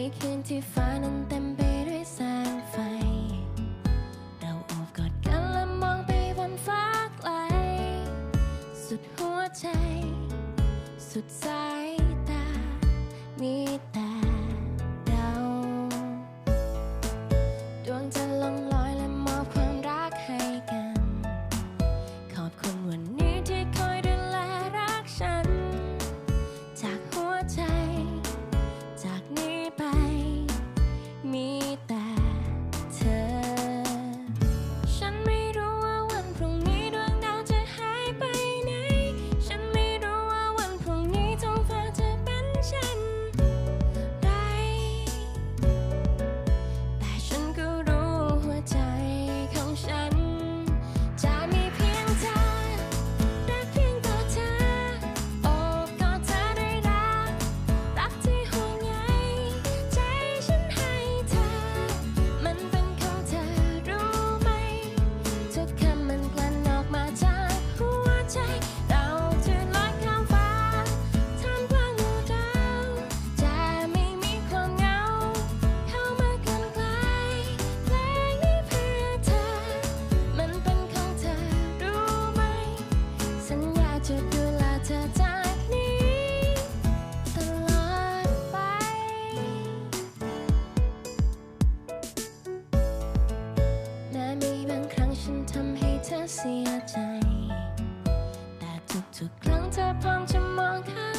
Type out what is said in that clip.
ในคืนที่ฟ้านั้นเต็มไปด้วยแสงไฟ เราโอบกอดกันและมองไปบนฟ้าไกล สุดหัวใจ สุดใจ จะดูแลเธอจากนี้ตลอดไป แม้มีบางครั้งฉันทำให้เธอเสียใจ แต่ทุกๆครั้งเธอพร้อมจะมองข้าม